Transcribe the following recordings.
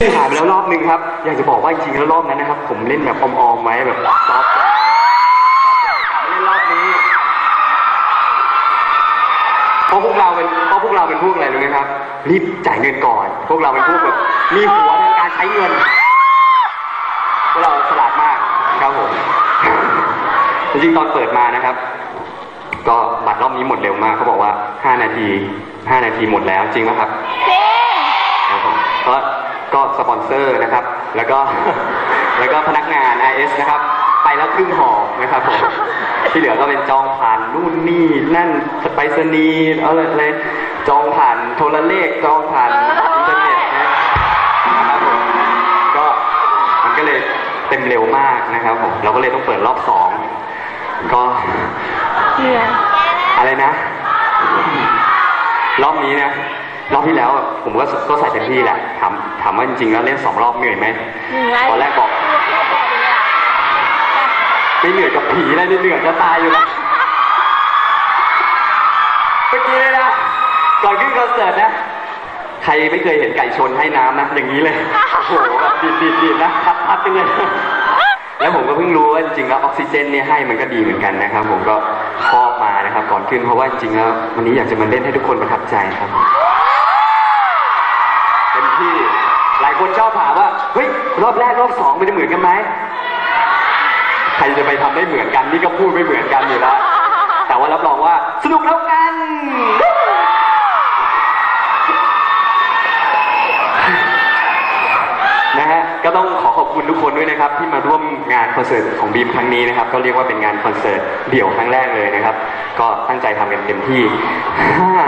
ถ่ายไปแล้วรอบนึงครับ อยากจะบอกว่าจริงๆแล้วรอบนั้นนะครับ ผมเล่นแบบออมๆไว้แบบซอฟต์เล่นรอบนี้เพราะพวกเราเป็นเพราะพวกเราเป็นพวกอะไรรู้ไหมครับ รีบจ่ายเงินก่อน พวกเราเป็นพวกแบบมีหัวในการใช้เงินพวกเราฉลาดมากครับผมจริงๆตอนเปิดมานะครับ ก็บัตรรอบนี้หมดเร็วมากเขาบอกว่า 5 นาที 5 นาทีหมดแล้วจริงไหมครับจริงครับผมก็ ก็สปอนเซอร์นะครับ แล้วก็แล้วก็พนักงาน IS นะครับ ไปแล้วครึ่งหอนะครับผมที่เหลือก็เป็นจองผ่านนู่นนี่นั่นไปรษณีย์อะไรอะไรจองผ่านโทรเลขจองผ่านอินเทอร์เน็ตนะนะครับผมก็มันก็เลยเต็มเร็วมากนะครับผมเราก็เลยต้องเปิดรอบสองก็เหนื่อยอะไรนะ รอบนี้นะ รอบที่แล้วผมก็ก็ใส่เต็มที่แหละถามถามว่าจริงๆแล้วเล่นสองรอบเหนื่อยไหมเหนื่อยตอนแรกบอกไม่เหนื่อยกับผีอะไรเหนื่อยจะตายอยู่นะเมื่อกี้เลยนะก่อนขึ้นคอนเสิร์ตนะใครไม่เคยเห็นไก่ชนให้น้ำนะอย่างนี้เลยโอ้โหแบบดีดดีดดีดนะพัดพัดไปเลยแล้วผมก็เพิ่งรู้ว่าจริงๆแล้วออกซิเจนเนี่ยให้มันก็ดีเหมือนกันนะครับ ผมก็ครอบมานะครับ ก่อนขึ้นเพราะว่าจริงๆแล้ววันนี้อยากจะมาเล่นให้ทุกคนประทับใจครับ คนชอบถามว่าเฮ้ยรอบแรกรอบสองมันจะเหมือนกันไหมใครจะไปทำได้เหมือนกันนี่ก็พูดไม่เหมือนกันอยู่แล้วแต่ว่ารับรองว่าสนุกแล้วกันนะฮะก็ต้องขอขอบคุณทุกคนด้วยนะครับ ที่มาร่วมงานคอนเสิร์ตของบีมครั้งนี้นะครับ ก็เรียกว่าเป็นงานคอนเสิร์ตเดี่ยวครั้งแรกเลยนะครับ ก็ตั้งใจทำกันเต็มที่อะ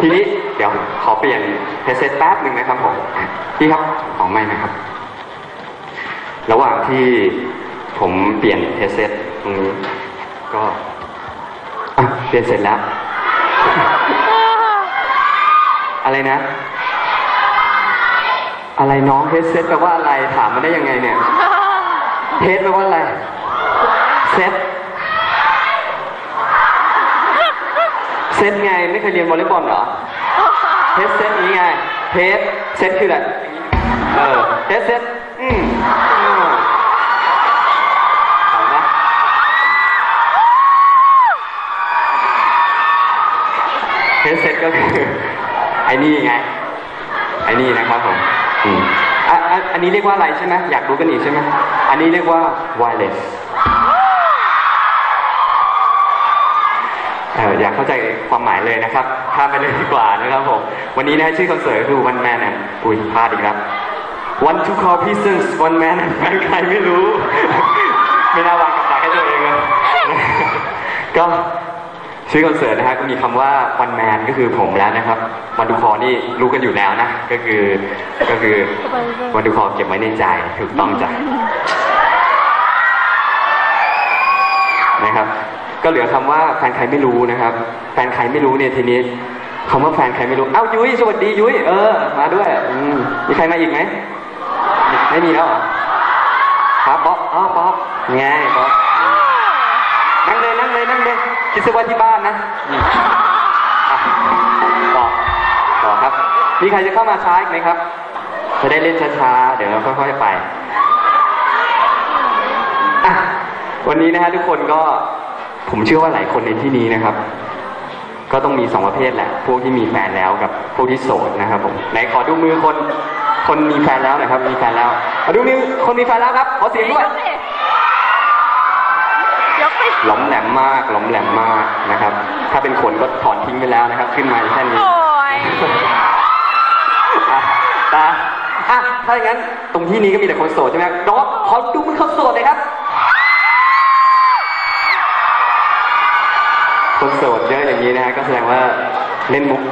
ทีนี้เดี๋ยวขอเปลี่ยนเฮดเซตแป๊บหนึ่งนะครับผมพี่ครับของไม่นะครับ ระหว่างที่ผมเปลี่ยนเฮดเซตตรงนี้ก็เปลี่ยนเสร็จแล้ว อะไรนะ อะไรน้องเฮดเซตแปลว่าอะไรถามมาได้ยังไงเนี่ยเฮดแปลว่าอะไรเซตเซ ตไงไม่เคยเรียนวอลเลย์บอลเหรอเฮดเซตนี้ไงเฮดเซตคืออะไรเออเฮดเซตอืมอืมเอานะเฮดเซตก็คือไอ้นี่ไงไอ้นี่นะครับผมอืมอะอะอันนี้เรียกว่าอะไรใช่ไหมอยากรู้กันอีกใช่ไหมอันนี้เรียกว่า wireless ากเข้าใจความหมายเลยนะครับข้ามไปเลยดีกว่านะครับผม วันนี้นะชื่อคอนเสิร์ตคือ one man and อุ้ยพลาดอีกแล้ว one to call pieces one man and ใครไม่รู้ ไม่น่าวางกับดักให้ตัวเองเลยก็ชื่อคอนเสิร์ตนะฮะก็มีคำว่า one man ก็คือผมแล้วนะครับวันดูคอนี่รู้กันอยู่แล้วนะ ก็คือก็คือวันดูคอเก็บไว้ในใจถูกต้องจ้ะ ก็เหลือคำว่าแฟนใครไม่รู้นะครับ แฟนใครไม่รู้เนี่ยทีนี้คำว่าแฟนใครไม่รู้เอ้ายุ้ยสวัสดียุ้ยเออ มาด้วยอืมมีใครมาอีกไหมไม่มีแล้วหรอครับบ๊อบอ๋อบ๊อบไงบ๊อบนั่งเลยนั่งเลยนั่งเลยคิดซะว่าที่บ้านนะอืมอะต่อต่อครับ มีใครจะเข้ามาช้าอีกไหมครับ จะได้เล่นช้าๆเดี๋ยวเราค่อยๆไปวันนี้นะฮะทุกคนก็ ผมเชื่อว่าหลายคนในที่นี้นะครับ ก็ต้องมีสองประเภทแหละ พวกที่มีแฟนแล้วกับพวกที่โสดนะครับผมไหนขอดูมือคน คนมีแฟนแล้วหน่อยครับ มีแฟนแล้วขอดูมือคนมีแฟนแล้วครับขอเสียงด้วยยกไปหล้อมแหลมมากหล้อมแหลมมากนะครับ ถ้าเป็นคนก็ถอนทิ้งไปแล้วนะครับ ขึ้นมาแค่นี้โอ้ยอะตาอะถ้าอย่างนั้น ตรงที่นี้ก็มีแต่คนโสดใช่ไหมน้องขอดูมือคนโสดเลยครับ นี้นะฮะก็แสดงว่าเล่นมุก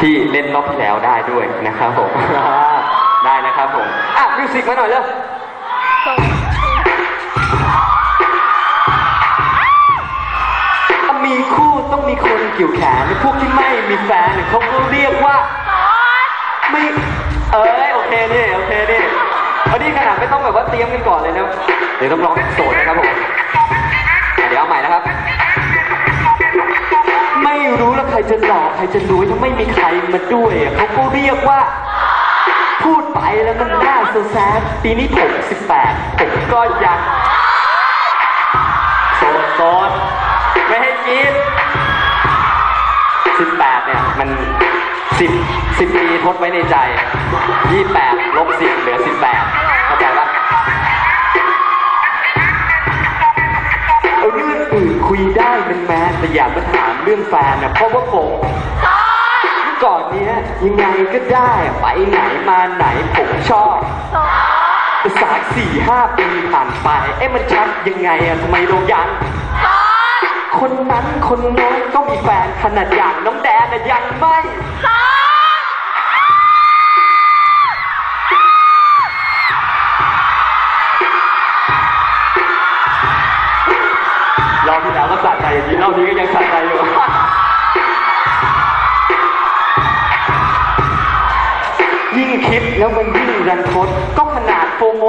ที่เล่นรอบที่แล้วได้ด้วยนะครับผม ได้นะครับผม อะมิวสิกมาหน่อยเร็วมีคู่ต้องมีคนเกี่ยวแขนพวกที่ไม่มีแฟนเขาก็เรียกว่าไม่เอ้ยโอเคนี่โอเคนี่เอานี่ขนาดไม่ต้องแบบว่าเตรียมกันก่อนเลยนะเดี๋ยวต้องร้องโสดนะครับผมเดี๋ยวเอาใหม่นะครับ ไม่รู้แล้วใครจะหลอกใครจะรวยถ้าไม่มีใครมาด้วยอะเขาก็เรียกว่า พูดไปแล้วมันน่าสแซดปีนี้ผมสิบแปดผมก็ยังโสดโสดไม่ให้กินสิบแปดเนี่ยมันสิบสิบปีทดไว้ในใจยี่แปดลบสิบเหลือสิบแปด คุยได้เป็นแมนแต่อย่ามาถามเรื่องแฟนนะเพราะว่าผมก่อนเนี้ยยังไงก็ได้ไปไหนมาไหนผมชอบแต่สามสี่ห้าปีผ่านไปเอ๊ะมันชัดยังไงอะทำไมเรายังคนนั้นคนโน้นก็มีแฟนขนาดอย่างน้องแดนน่ะยังไม่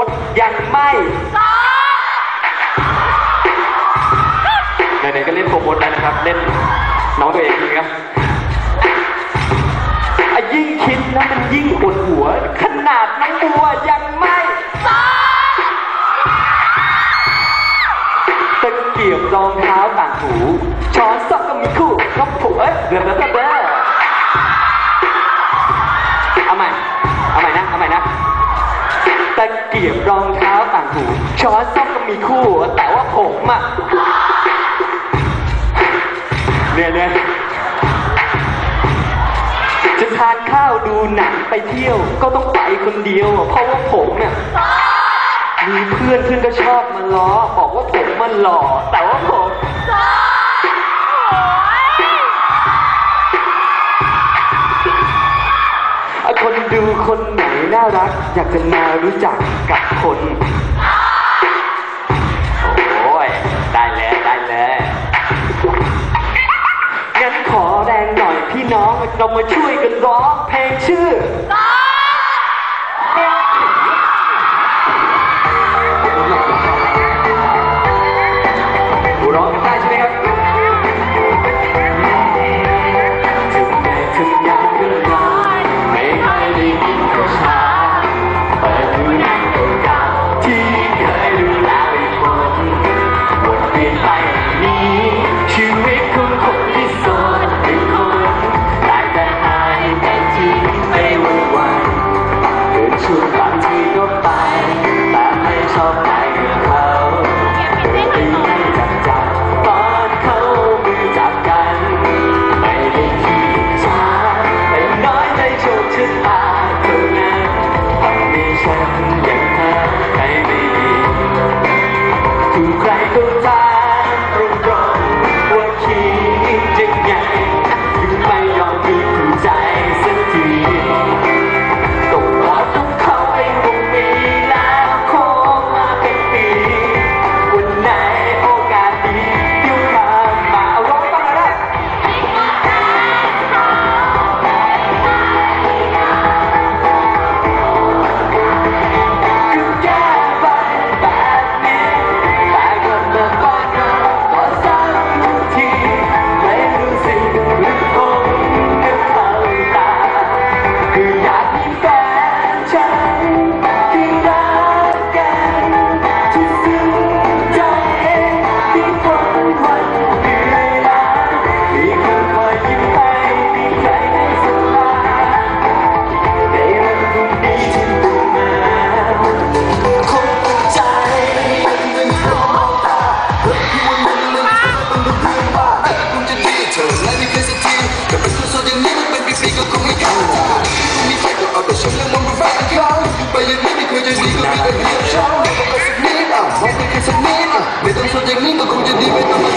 ดยังไม่สองไหนๆก็เล่นโฟมดแล้วนะครับ เล่นน้องตัวเองจริงครับยิ่งคิดแล้วมันยิ่งปวดหัว ขนาดน้องบัวยังไม่สองตะเกียบรองเท้าต่างหูช้อนซอกก็มีคู่ครับผัวเดี๋ยเดี๋ยวเดี๋ ช้อนซอกก็มีคู่ แต่ว่าผมอะเนี่ยเนี่ยจะทานข้าวดูหนังไปเที่ยว ก็ต้องไปคนเดียวเพราะว่าผมเนี่ยมีเพื่อนเพื่อนก็ชอบมาล้อ บอกว่าผมมันหล่อ แต่ว่าผมโอ้ยคนดูคนไหนน่ารัก อยากจะมารู้จักกับคน ขอแรงหน่อยพี่น้องเรามาช่วยกันร้องเพลงชื่อ จะดีก็มีแต่เ